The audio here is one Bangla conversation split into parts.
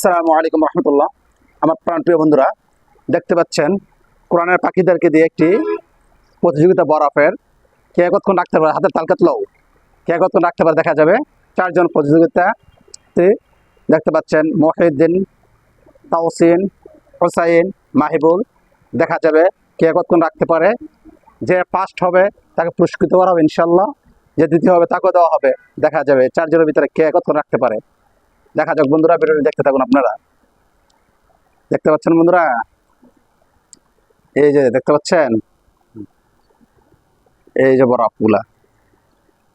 আসসালামু আলাইকুম রহমতুল্লাহ। আমার প্রাণপ্রিয় বন্ধুরা, দেখতে পাচ্ছেন কোরআনের পাখিদেরকে দিয়ে একটি প্রতিযোগিতা বরফের। কে কতক্ষণ রাখতে পারে? হাতের তালকাত লও কে কতক্ষণ রাখতে পারে দেখা যাবে? চারজন প্রতিযোগিতাতে দেখতে পাচ্ছেন মহিউদ্দিন, তাওসিন, হোসাইন, মাহিবুল। দেখা যাবে কে কতক্ষণ রাখতে পারে। যে ফার্স্ট হবে, তাকে পুরস্কৃত করা হবে ইনশাল্লাহ যে দ্বিতীয় হবে, তাকেও দেওয়া হবে। দেখা যাবে চারজনের ভিতরে কে কতক্ষণ রাখতে পারে। দেখা যাক বন্ধুরা, ভিডিওটি দেখতে থাকুন আপনারা। দেখতে পাচ্ছেন বন্ধুরা? এই যে, দেখতে পাচ্ছেন? এই যে বরফগুলা।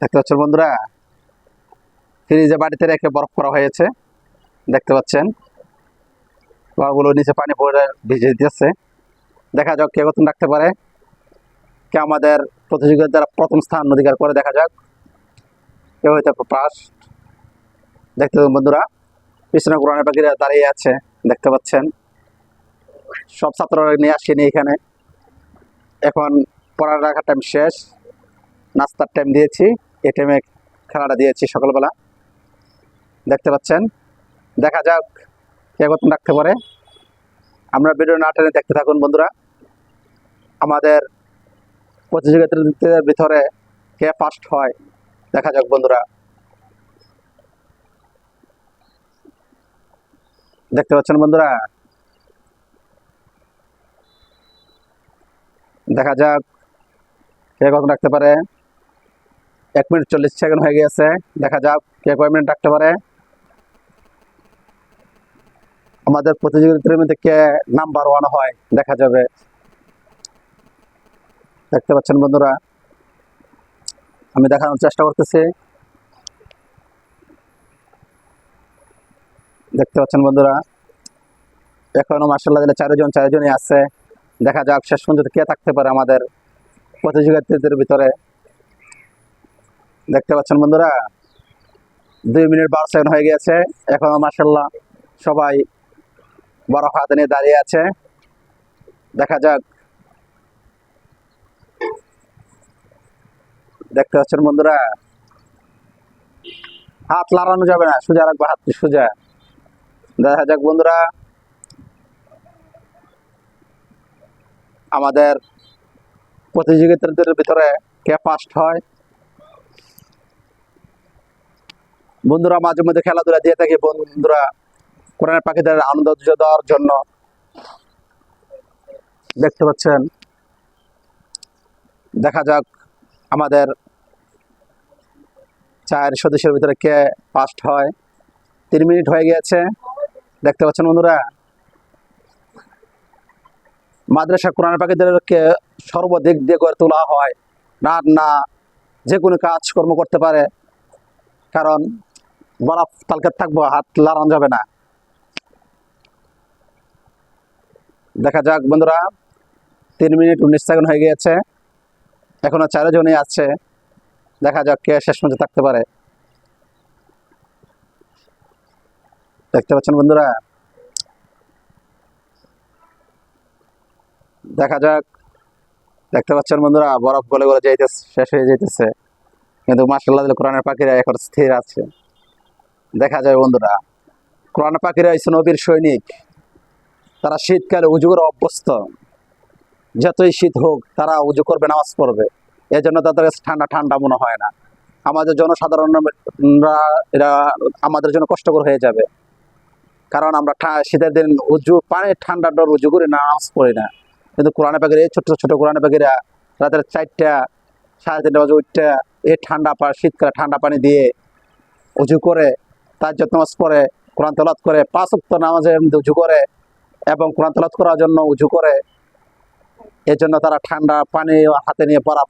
দেখতে পাচ্ছেন বন্ধুরা? ফ্রিজে বাড়িতে রেখে বরফ করা হয়েছে। দেখতে পাচ্ছেন? বরফগুলো নিচে পানি পড়ে ভিজে দিতেছে। দেখা যাক কে কতক্ষণ রাখতে পারে। কে আমাদের প্রতিযোগিতার দ্বারা প্রথম স্থান অধিকার করে দেখা যাক। কেউ হয়তো ফার্স্ট দেখতে বন্ধুরা, পিছনে কোরআনের পাখিরা দাঁড়িয়ে আছে, দেখতে পাচ্ছেন। সব ছাত্ররা নিয়ে আসেনি এখানে। এখন পড়া রাখার টাইম শেষ, নাস্তার টাইম দিয়েছি এ টাইমে খেলাটা দিয়েছি সকালবেলা। দেখতে পাচ্ছেন? দেখা যাক কে কত রাখতে পারে। আমরা ভিডিও না টেনে দেখতে থাকুন বন্ধুরা। আমাদের প্রতিযোগিতার ভিতরে কে ফার্স্ট হয়, দেখা যাক বন্ধুরা। দেখতে পাচ্ছেন বন্ধুরা? দেখা যাক কে কখন রাখতে পারে। এক মিনিট চল্লিশ সেকেন্ড হয়ে গিয়েছে। দেখা যাক কে কয় মিনিট রাখতে পারে। আমাদের প্রতিযোগিতার মধ্যে কে নাম্বার ওয়ান হয়, দেখা যাবে। দেখতে পাচ্ছেন বন্ধুরা? আমি দেখানোর চেষ্টা করতেছি। দেখতে পাচ্ছেন বন্ধুরা। এখনও মার্শাল্লাহ দিলে চারজন চারজনই আছে। দেখা যাক শেষ পর্যন্ত কে থাকতে পারে আমাদের প্রতিযোগিতাদের ভিতরে। দেখতে পাচ্ছেন বন্ধুরা, দুই মিনিট বারো সেকেন্ড হয়ে গিয়েছে। এখনও মার্শাল্লাহ সবাই বড় হাতে নিয়ে দাঁড়িয়ে আছে। দেখা যাক। দেখতে পাচ্ছেন বন্ধুরা, হাত লাড়ানো যাবে না, সোজা রাখব, হাত সোজা। দেখা যাক বন্ধুরা। আমাদের প্রতিযোগিতাদের ভিতরে কে ফার্স্ট হয়। বন্ধুরা, মাঝে মধ্যে খেলাধুলা দিয়ে থাকি বন্ধুরা। কোরআনের পাখিদের আনন্দ দেওয়ার জন্য। দেখতে পাচ্ছেন? দেখা যাক আমাদের চার সদস্যের ভিতরে কে ফার্স্ট হয়। তিন মিনিট হয়ে গিয়েছে। দেখতে পাচ্ছেন বন্ধুরা। মাদ্রাসা কোরআন পাখিদেরকে সর্বদিক দিয়ে গড়ে তোলা হয়। রান্না যে কোনো কাজকর্ম করতে পারে। কারণ বরফ তালকে থাকব, হাত লাড়ানো যাবে না। দেখা যাক বন্ধুরা, তিন মিনিট উনিশ সেকেন্ড হয়ে গিয়েছে। এখনও চারজনই আছে। দেখা যাক কে শেষ পর্যন্ত থাকতে পারে। দেখতে পাচ্ছেন বন্ধুরা? দেখা যাক। দেখতে পাচ্ছেন বন্ধুরা, বরফ গলে গলে যাইতেছে, শেষ হয়ে যাইতেছে। কিন্তু মার্শাল্লাহ কোরআনের পাখিরা এখন স্থির আছে। দেখা যায় বন্ধুরা কোরআন পাখিরা হচ্ছে নবীর সৈনিক। তারা শীতকালে উজু করে অভ্যস্ত। যতই শীত হোক, তারা উজু করবে, নামাজ পড়বে। এই জন্য তাদের ঠান্ডা ঠান্ডা মনে হয় না। আমাদের জনসাধারণরা, এরা আমাদের জন্য কষ্টকর হয়ে যাবে। কারণ আমরা শীতের দিন উজু পানি ঠান্ডা ডর উজু করি না নামাজ পড়ি না। কিন্তু কোরআনে পাখির এই ছোট ছোট কোরআনে পাখিরা রাতের চারটা, সাড়ে তিনটা বাজে উঠটা এই ঠান্ডা পা, শীতকালে ঠান্ডা পানি দিয়ে উজু করে, তার নামাজ পড়ে, কোরআন তলাত করে, পাঁচ উক্ত মধ্যে উজু করে এবং কোরআন তলাত করার জন্য উজু করে এর জন্য তারা ঠান্ডা পানি হাতে নিয়ে পড়া,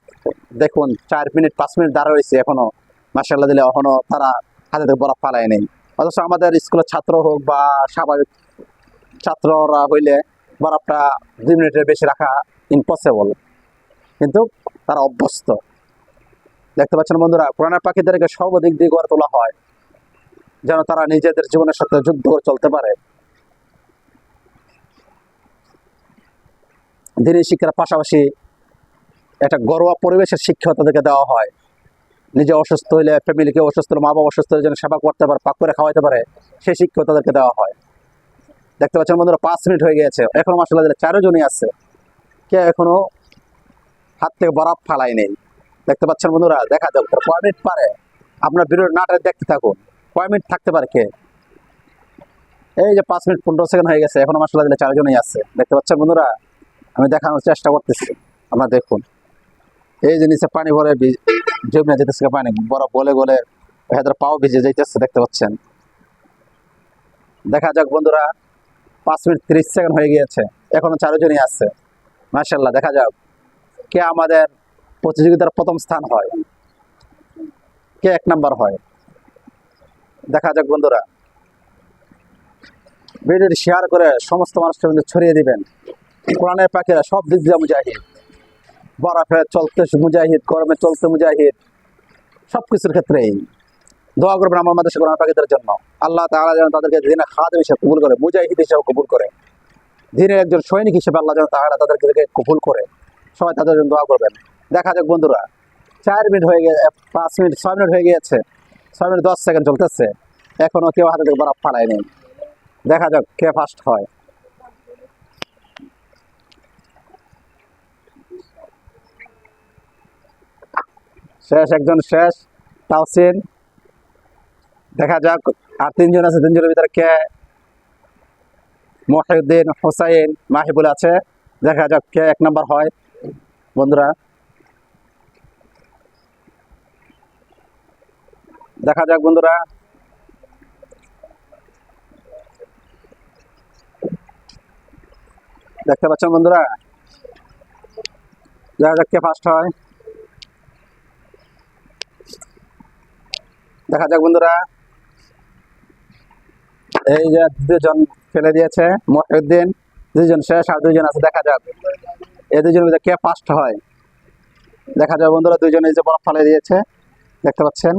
দেখুন, চার মিনিট, পাঁচ মিনিট দাঁড়া রয়েছে এখনও। মার্শাল্লাহ দিলে এখনও তারা হাতে থেকে বরফ ফালায় নেই। অথচ আমাদের স্কুলের ছাত্র হোক বা স্বাভাবিক ছাত্ররা হইলে বরফটা দুই মিনিটের বেশি রাখা ইম্পসিবল কিন্তু তারা অভ্যস্ত। দেখতে পাচ্ছেন বন্ধুরা, কোরআনের পাখিদেরকে সর্বদিক দিয়ে গড়ে তোলা হয়, যেন তারা নিজেদের জীবনের সাথে যুদ্ধ করে চলতে পারে। দিনের শিক্ষার পাশাপাশি একটা ঘরোয়া পরিবেশের শিক্ষা তাদেরকে দেওয়া হয়। নিজে অসুস্থ হইলে ফ্যামিলিকে অসুস্থ হলে মা বাবা অসুস্থ হলে যেন সেবা করতে পারে, পাক করে খাওয়াইতে পারে, সেই শিক্ষা তাদেরকে দেওয়া হয়। দেখতে পাচ্ছেন বন্ধুরা, পাঁচ মিনিট হয়ে গিয়েছে। এখনও মাসাল্লাহ দিলে চারো জনই আছে। কে এখনও হাত থেকে বরফ ফালাই নেই। দেখতে পাচ্ছেন বন্ধুরা, দেখা যাক কয় মিনিট পারে। আপনার ভিডিও নাটক দেখতে থাকুন। কয় মিনিট থাকতে পারে কে? এই যে পাঁচ মিনিট, পনেরো সেকেন্ড হয়ে গেছে। এখনও মাসাল্লাহ দিলে চারজনই আছে। দেখতে পাচ্ছেন বন্ধুরা, আমি দেখানোর চেষ্টা করতেছি। আপনারা দেখুন। এই নিচে পানি ভরে জমে যেতেছে পানি। বরফ গলে গলে এদের পাও ভিজে যাইতেছে, দেখতে পাচ্ছেন? দেখা যাক বন্ধুরা, পাঁচ মিনিট ত্রিশ সেকেন্ড হয়ে গিয়েছে, এখনও চারজনই আছে। মার্শাল্লাহ দেখা যাক কে আমাদের প্রতিযোগিতার প্রথম স্থান হয়, কে এক নাম্বার হয়। দেখা যাক বন্ধুরা। ভিডিওটি শেয়ার করে সমস্ত মানুষকে কিন্তু ছড়িয়ে দিবেন। কোরআনের পাখিরা সব দিক দিয়ে মুজাহিদ। বরফে চলতে মুজাহিদ, গরমে চলতে মুজাহিদ। সব কিছুর ক্ষেত্রেই দোয়া করবেন আমার মাদেশে কোরআন পাখিদের জন্য। আল্লাহ তাআলা যেন তাদেরকে দিনে খাদেম হিসেবে কবুল করে, মুজাহিদ হিসেবে কবুল করে। দিনের একজন সৈনিক হিসেবে আল্লাহ যেন তাআলা তাদেরকে কবুল করে। সবাই তাদের জন্য দোয়া করবেন। দেখা যাক বন্ধুরা, চার মিনিট হয়ে গেছে পাঁচ মিনিট, ছয় মিনিট হয়ে গিয়েছে, ছয় মিনিট দশ সেকেন্ড চলতেছে। এখনও কেউ হাতে থেকে বরফ ফালায়নি। দেখা যাক কে ফার্স্ট হয়। শেষ, একজন শেষ। তাওসিন, দেখা যাক। আর তিনজন আছে, তিনজনের ভিতরে কে? মহিউদ্দিন, হোসাইন, মাহিবুল আছে। দেখা যাক কে এক নম্বর হয়। বন্ধুরা, দেখা যাক বন্ধুরা। দেখতে পাচ্ছেন বন্ধুরা? দেখা যাক কে ফার্স্ট হয়। দেখা যাক বন্ধুরা। এই যে দুজন ফেলে দিয়েছে, মহিউদ্দিন, দুজন শেষ আর দুজন আছে, দেখা যাক। এই দুজনের মধ্যে কে ফার্স্ট হয়? দেখা যাক বন্ধুরা, দুজন এই যে বরফ ফেলে দিয়েছে, দেখতে পাচ্ছেন?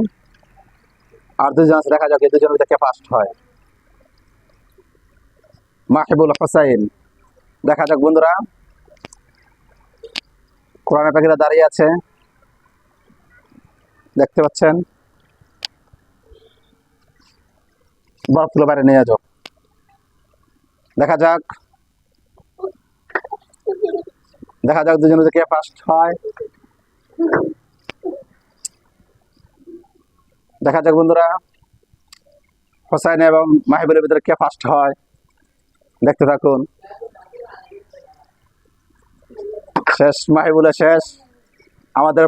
আর দুজন আছে, দেখা যাক এই দুজনের মধ্যে কে ফার্স্ট হয়। মাহিবুল হোসাইন দেখা যাক বন্ধুরা। কোরআনের পাখিরা দাঁড়িয়ে আছে। দেখতে পাচ্ছেন? বরফগুলো বাইরে নিয়ে যাও। দেখা যাক। দেখা যাক দুজনের কে ফার্স্ট হয়। দেখা যাক বন্ধুরা। হোসাইন এবং মাহিবুলের ভিতরে কে ফার্স্ট হয়। দেখতে থাকুন। শেষ, মাহিবুলের শেষ। আমাদের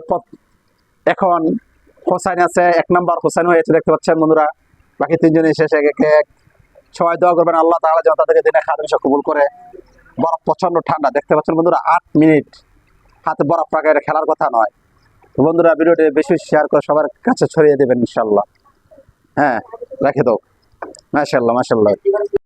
এখন হোসাইন আছে, এক নম্বর হোসাইন হয়েছে, দেখতে পাচ্ছেন বন্ধুরা। বাকি তিনজনের শেষে এক এক। সবাই দোয়া করবেন। আল্লাহ তাহলে যেন তাদেরকে দিনে খাদ কবুল করে। বরফ প্রচণ্ড ঠান্ডা। দেখতে পাচ্ছেন বন্ধুরা, আট মিনিট। হাতে বরফ রাখা এটা খেলার কথা নয়। তো বন্ধুরা, ভিডিওটি বেশি শেয়ার করে সবার কাছে ছড়িয়ে দেবেন ইনশাল্লাহ হ্যাঁ রেখে দাও। মাসাল্লাহ মাশাল্লাহ